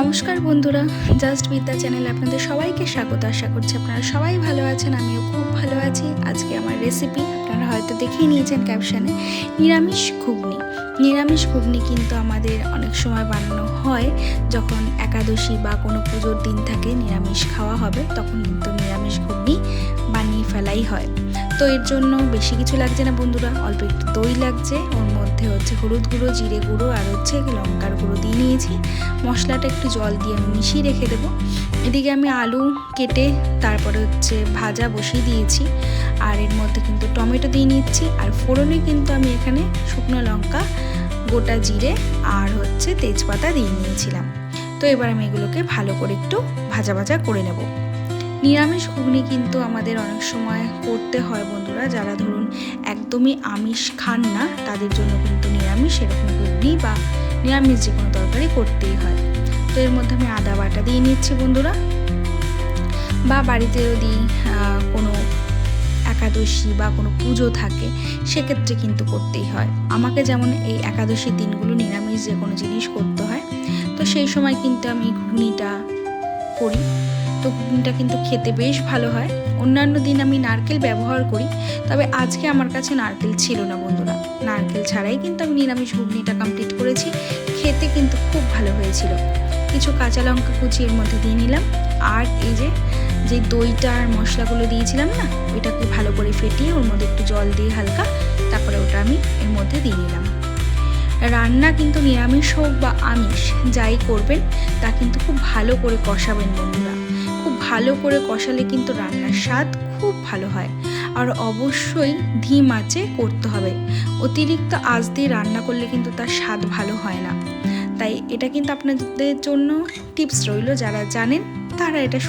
নমস্কার বন্ধুরা জাস্ট বিদ্যা চ্যানেলে আপনাদের সবাইকে স্বাগত। আশা করছি আপনারা সবাই ভালো আছেন, আমিও খুব ভালো আছি। আজকে আমার রেসিপি আপনারা হয়তো দেখেই নিয়েছেন ক্যাপশানে নিরামিষ ঘুগনি। নিরামিষ ঘুগনি কিন্তু আমাদের অনেক সময় বানানো হয়, যখন একাদশী বা কোনো পুজোর দিন থাকে, নিরামিষ খাওয়া হবে, তখন কিন্তু নিরামিষ ঘুগনি বানিয়ে ফেলাই হয়। তো এর জন্য বেশি কিছু লাগছে না বন্ধুরা, অল্প একটু দই লাগছে। ওর মধ্যে হচ্ছে হলুদ গুঁড়ো, জিরে গুঁড়ো আর হচ্ছে লঙ্কার গুঁড়ো দিয়ে নিয়েছি। মশলাটা একটু জল দিয়ে আমি মিশিয়ে রেখে দেবো। এদিকে আমি আলু কেটে তারপরে হচ্ছে ভাজা বসিয়ে দিয়েছি। আর এর মধ্যে কিন্তু টমেটো দিয়ে নিচ্ছি। আর ফোড়নে কিন্তু আমি এখানে শুকনো লঙ্কা, গোটা জিরে আর হচ্ছে তেজপাতা দিয়ে নিয়েছিলাম। তো এবার আমি এগুলোকে ভালো করে একটু ভাজা ভাজা করে নেব। নিরামিষ ঘুগনি কিন্তু আমাদের অনেক সময় করতে হয় বন্ধুরা। যারা ধরুন একদমই আমিষ খান না, তাদের জন্য কিন্তু নিরামিষ এরকম ঘুগনি বা নিরামিষ যে কোনো তরকারি করতেই হয়। তো এর মধ্যে আমি আদা বাটা দিয়ে নিচ্ছি বন্ধুরা। বা বাড়িতে যদি কোনো একাদশী বা কোনো পুজো থাকে, সেক্ষেত্রে কিন্তু করতেই হয়। আমাকে যেমন এই একাদশীর দিনগুলো নিরামিষ যে কোনো জিনিস করতে হয়, তো সেই সময় কিন্তু আমি ঘুগনিটা করি। তো কিন্তু খেতে বেশ ভালো হয়। অন্যান্য দিন আমি নারকেল ব্যবহার করি, তবে আজকে আমার কাছে নারকেল ছিল না বন্ধুরা। নারকেল ছাড়াই কিন্তু আমি নিরামিষ ঘুগনিটা কমপ্লিট করেছি। খেতে কিন্তু খুব ভালো হয়েছিল। কিছু কাঁচা লঙ্কা কুচি এর মধ্যে দিয়ে নিলাম। আর এই যে যে দইটা আর মশলাগুলো দিয়েছিলাম না, ওইটাকে ভালো করে ফেটিয়ে ওর মধ্যে একটু জল দিয়ে হালকা, তারপরে ওটা আমি এর মধ্যে দিয়ে নিলাম। রান্না কিন্তু নিরামিষ হোক বা আমিষ, যাই করবেন, তা কিন্তু খুব ভালো করে কষাবেন বন্ধুরা। ভালো করে কষালে কিন্তু রান্নার স্বাদ খুব ভালো হয়। আর অবশ্যই ধিম আঁচে করতে হবে। অতিরিক্ত আঁচ দিয়ে রান্না করলে কিন্তু তার স্বাদ ভালো হয় না। তাই এটা কিন্তু আপনাদের জন্য টিপস রইল। যারা জানেন তারা এটা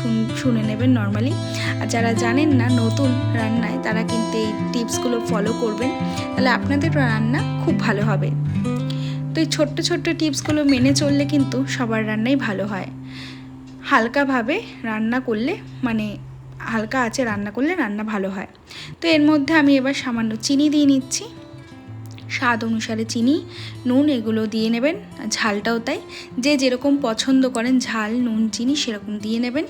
শুনে নেবেন নর্মালি। আর যারা জানেন না নতুন রান্নায় তারা কিন্তু এই টিপসগুলো ফলো করবেন। তাহলে আপনাদের রান্না খুব ভালো হবে। তো এই ছোট্ট ছোট্ট টিপসগুলো মেনে চললে কিন্তু সবার রান্নাই ভালো হয়। হালকাভাবে রান্না করলে মানে হালকা আছে রান্না করলে রান্না ভালো হয়। তো এর মধ্যে আমি এবার সামান্য চিনি দিয়ে নিচ্ছি। স্বাদ অনুসারে চিনি, নুন এগুলো দিয়ে নেবেন, ঝালটাও তাই। যে যেরকম পছন্দ করেন, ঝাল, নুন, চিনি সেরকম দিয়ে নেবেন।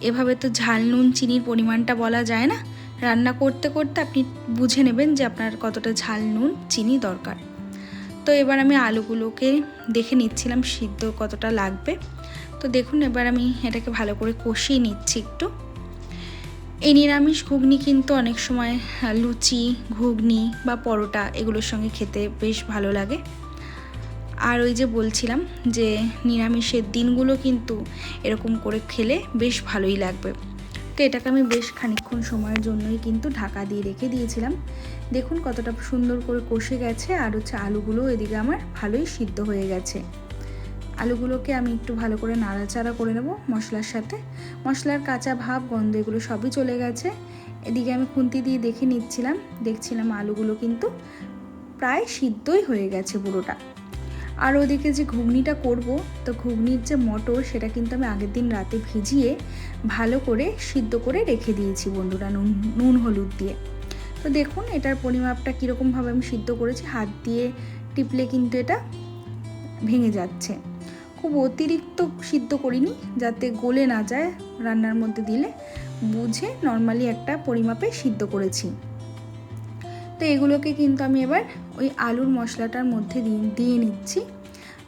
এভাবে তো ঝাল, নুন, চিনির পরিমাণটা বলা যায় না। রান্না করতে করতে আপনি বুঝে নেবেন যে আপনার কতটা ঝাল, নুন, চিনি দরকার। তো এবার আমি আলুগুলোকে দেখে নিচ্ছিলাম সিদ্ধ কতটা লাগবে। তো দেখুন, এবার আমি এটাকে ভালো করে কষিয়ে নিচ্ছি একটু। এই নিরামিষ ঘুগনি কিন্তু অনেক সময় লুচি, ঘুগনি বা পরোটা এগুলোর সঙ্গে খেতে বেশ ভালো লাগে। আর ওই যে বলছিলাম যে নিরামিষের দিনগুলো কিন্তু এরকম করে খেলে বেশ ভালোই লাগবে। তো এটাকে আমি বেশ খানিক্ষণ সময়ের জন্যই কিন্তু ঢাকা দিয়ে রেখে দিয়েছিলাম। দেখুন কতটা সুন্দর করে কষে গেছে আর হচ্ছে আলুগুলো এদিকে আমার ভালোই সিদ্ধ হয়ে গেছে। আলুগুলোকে আমি একটু ভালো করে নাড়াচাড়া করে নেব মশলার সাথে। মশলার কাঁচা ভাব, গন্ধ এগুলো সবই চলে গেছে। এদিকে আমি খুন্তি দিয়ে দেখে নিচ্ছিলাম। দেখছিলাম আলুগুলো কিন্তু প্রায় সিদ্ধই হয়ে গেছে পুরোটা। আর ওদিকে যে ঘুগনিটা করব, তো ঘুগনির যে মটর সেটা কিন্তু আমি আগের দিন রাতে ভিজিয়ে ভালো করে সিদ্ধ করে রেখে দিয়েছি বন্ধুরা নুন নুন হলুদ দিয়ে। তো দেখুন এটার পরিমাপটা কীরকমভাবে আমি সিদ্ধ করেছি, হাত দিয়ে টিপলে কিন্তু এটা ভেঙে যাচ্ছে। খুব অতিরিক্ত সিদ্ধ করিনি, যাতে গলে না যায়, রান্নার মধ্যে দিলে বুঝে নর্মালি একটা পরিমাপে সিদ্ধ করেছি। তো এগুলোকে কিন্তু আমি এবার ওই আলুর মশলাটার মধ্যে দিয়ে দিয়ে নিচ্ছি।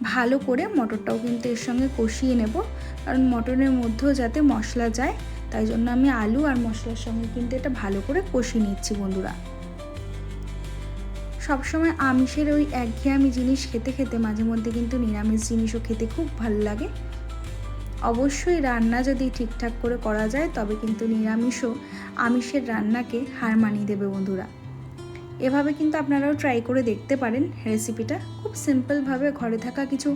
ভালো করে মটরটাও কিন্তু এর সঙ্গে কষিয়ে নেব। কারণ মটনের মধ্যেও যাতে মশলা যায়, তাই জন্য আমি আলু আর মশলার সঙ্গে কিন্তু এটা ভালো করে কষিয়ে নিচ্ছি বন্ধুরা। সবসময় আমিষের ওই একঘেয়ামি জিনিস খেতে খেতে, মাঝে মধ্যে কিন্তু নিরামিষ জিনিসও খেতে খুব ভালো লাগে। অবশ্যই রান্না যদি ঠিকঠাক করে করা যায়, তবে কিন্তু নিরামিষও আমিষের রান্নাকে হার মানিয়ে দেবে বন্ধুরা। এভাবে কিন্তু আপনারাও ট্রাই করে দেখতে পারেন রেসিপিটা খুব সিম্পলভাবে ঘরে থাকা কিছু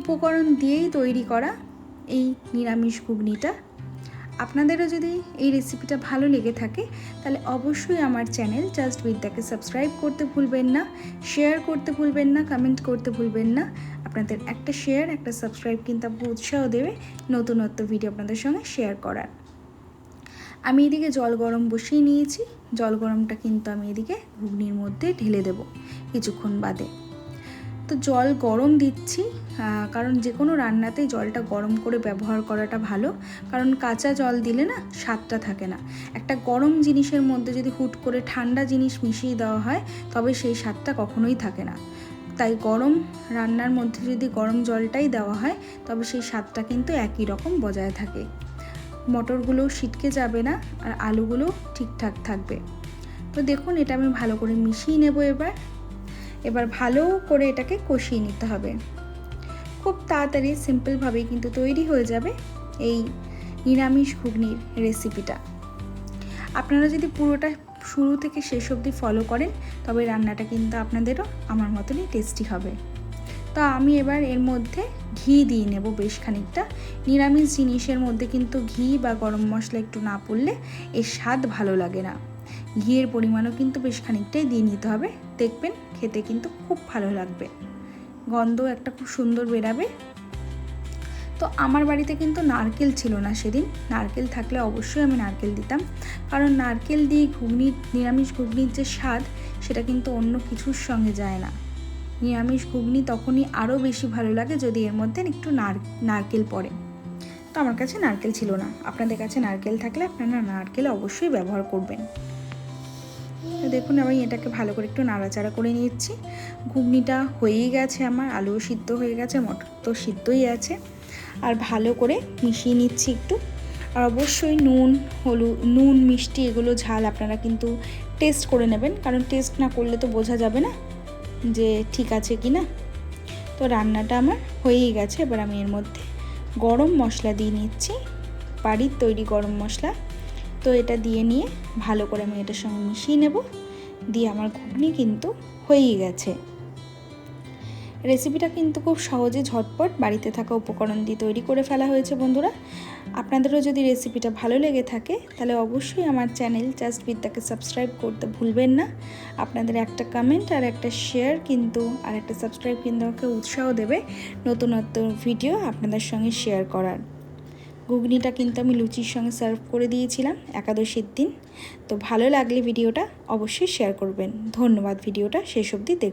উপকরণ দিয়েই তৈরি করা এই নিরামিষ ঘুগনিটা। আপনাদেরও যদি এই রেসিপিটা ভালো লেগে থাকে, তাহলে অবশ্যই আমার চ্যানেল জাস্ট বিদ্যাকে সাবস্ক্রাইব করতে ভুলবেন না শেয়ার করতে ভুলবেন না কমেন্ট করতে ভুলবেন না। আপনাদের একটা শেয়ার একটা সাবস্ক্রাইব কিন্তু উৎসাহ দেবে নতুনত্ব ভিডিও আপনাদের সঙ্গে শেয়ার করার। আমি এদিকে জল গরম বসিয়ে নিয়েছি। জল গরমটা কিন্তু আমি এদিকে ঘুগনির মধ্যে ঢেলে দেব কিছুক্ষণ বাদে। তো জল গরম দিচ্ছি কারণ যে কোনো রান্নাতেই জলটা গরম করে ব্যবহার করাটা ভালো। কারণ কাঁচা জল দিলে না স্বাদটা থাকে না। একটা গরম জিনিসের মধ্যে যদি হুট করে ঠান্ডা জিনিস মিশিয়ে দেওয়া হয়, তবে সেই স্বাদটা কখনোই থাকে না। তাই গরম রান্নার মধ্যে যদি গরম জলটাই দেওয়া হয়, তবে সেই স্বাদটা কিন্তু একই রকম বজায় থাকে। মটরগুলো ছিটকে যাবে না আর আলুগুলো ঠিকঠাক থাকবে। তো দেখুন, এটা আমি ভালো করে মিশিয়ে নেব এবার। এবার ভালো করে এটাকে কষিয়ে নিতে হবে। খুব তাড়াতাড়ি, সিম্পলভাবেই কিন্তু তৈরি হয়ে যাবে এই নিরামিষ ঘুগনির রেসিপিটা। আপনারা যদি পুরোটা শুরু থেকে শেষ অবধি ফলো করেন, তবে রান্নাটা কিন্তু আপনাদেরও আমার মতনই টেস্টি হবে। তো আমি এবার এর মধ্যে ঘি দিয়ে নেব বেশ খানিকটা। নিরামিষ জিনিসের মধ্যে কিন্তু ঘি বা গরম মশলা একটু না পড়লে এর স্বাদ ভালো লাগে না। ঘিয়ের পরিমাণও কিন্তু বেশ খানিকটাই দিয়ে নিতে হবে। দেখবেন খেতে কিন্তু খুব ভালো লাগবে। গন্ধ একটা খুব সুন্দর বেরাবে। তো আমার বাড়িতে কিন্তু নারকেল ছিল না সেদিন। নারকেল থাকলে অবশ্যই আমি নারকেল দিতাম। কারণ নারকেল দিয়ে ঘুগনি, নিরামিষ ঘুগনির যে স্বাদ, সেটা কিন্তু অন্য কিছুর সঙ্গে যায় না। নিরামিষ ঘুগনি তখনই আরও বেশি ভালো লাগে যদি এর মধ্যে একটু নার নারকেল পড়ে। তো আমার কাছে নারকেল ছিল না। আপনাদের কাছে নারকেল থাকলে আপনারা নারকেল অবশ্যই ব্যবহার করবেন। দেখুন, আমি এটাকে ভালো করে একটু নাড়াচাড়া করে নিচ্ছি। ঘুগনিটা হয়েই গেছে আমার, আলুও সিদ্ধ হয়ে গেছে, মটর তো সিদ্ধই আছে। আর ভালো করে মিশিয়ে নিচ্ছি একটু। আর অবশ্যই নুন, হলুদ, নুন, মিষ্টি এগুলো ঝাল আপনারা কিন্তু টেস্ট করে নেবেন। কারণ টেস্ট না করলে তো বোঝা যাবে না। যে ঠিক আছে কি না? তো রান্নাটা আমার হয়েই গেছে। এবার আমি এর মধ্যে গরম মশলা দিয়ে নিচ্ছি। বাড়ির তৈরি গরম মশলা। তো এটা দিয়ে নিয়ে ভালো করে আমি এটার সঙ্গে মিশিয়ে নেব। দিয়ে আমার ঘুগনি কিন্তু হয়েই গেছে। রেসিপিটা কিন্তু খুব সহজে ঝটপট বাড়িতে থাকা উপকরণ দিয়ে তৈরি করে ফেলা হয়েছে, বন্ধুরা। আপনাদেরও যদি রেসিপিটা ভালো লেগে থাকে, তাহলে অবশ্যই আমার চ্যানেল জাস্ট বিদ্যাকে সাবস্ক্রাইব করতে ভুলবেন না। আপনাদের একটা কমেন্ট আর একটা শেয়ার কিন্তু, আর একটা সাবস্ক্রাইব কিন্তু আমাকে উৎসাহ দেবে নতুন নতুন ভিডিও আপনাদের সঙ্গে শেয়ার করার। ঘুগনিটা কিন্তু আমি লুচির সঙ্গে সার্ভ করে দিয়েছিলাম একাদশীর দিন। তো ভালো লাগলে ভিডিওটা অবশ্যই শেয়ার করবেন। ধন্যবাদ ভিডিওটা শেষ অবধি দেখ